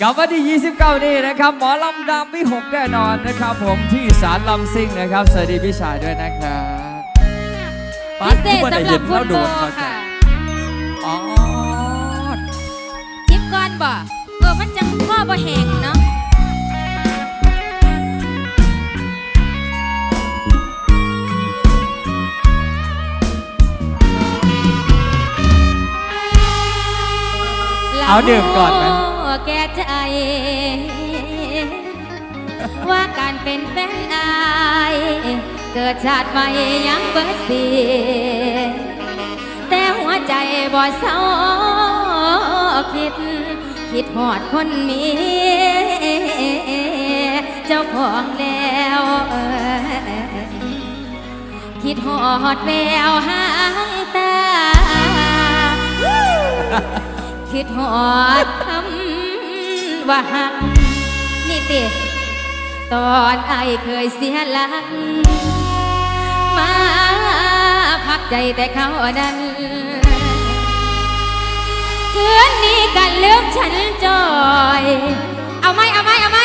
กับวันที่ 29 นี่นะครับ หมอลำดำวิหกแน่นอนนะครับ ผมที่สารลำซิ่งนะครับ สวัสดีพี่ชายด้วยนะครับพิเศษสำหรับคุณโบค่ะอ๋อทิปก่อนบ่เออมันจังพ่อบ่แหงเนาะเอาดื่มก่อนไหม แก่ใจ ว่าการเป็นแฟนอาย เกิดชาติใหม่ยังเบิดเสียแต่หัวใจบ่เศร้าคิด คิดหอดคนมี เจ้าของแล้วคิดหอดแววหางตา คิดหอดคำ ว่าหักนี่ติตอนไอเคยเสียหลักมาพักใจแต่เขานั้นคืนนี้กันเลือกฉันจอย เอาไหมเอาไหมเอาไหม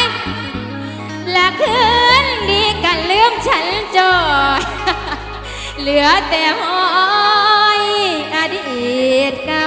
และคืนนี้กันเลือกฉันจอย เหลือแต่หอยอดีตเก่า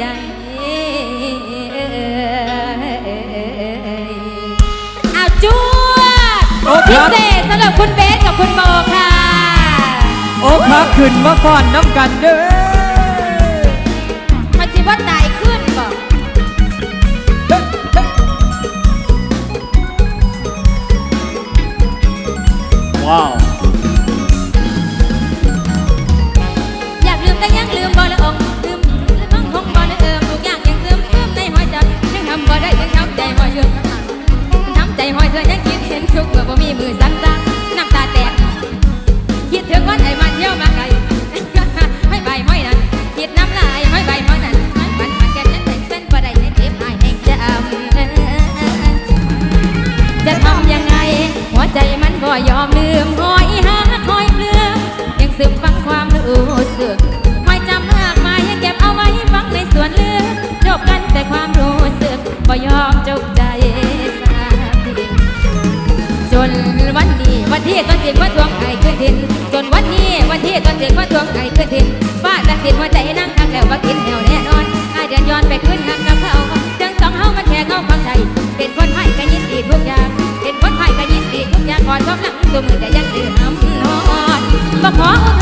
ใจเอาจวดโอ้คพิรับเศษสำหรับคุณเบสกับคุณโบค่ะ โอ้พักขึ้นมาก่อนน้ำกันเด้อมันสิว่าตายขึ้นบอกว้าว ก็ยอมจบใจสักทีจนวันนี้วันที่ต้นจิตว่าทวงไข่ขึ้นทินจนวันนี้วันที่ต้นจิตว่าทวงไข่ขึ้นทินฟ้าตัดสินหัวใจนั่งทักแล้วว่ากินแถวแน่นอนอาเดินย้อนไปขึ้นหักกับเขาจังสองเฮามันแค่เงาความใจเป็นคนให้ก็ยินดีทุกอย่างเป็นคนให้ก็ยินดีทุกอย่างก่อนความหลังตัวมือแต่ยังตื่นน้ำนอนบ่ขออุ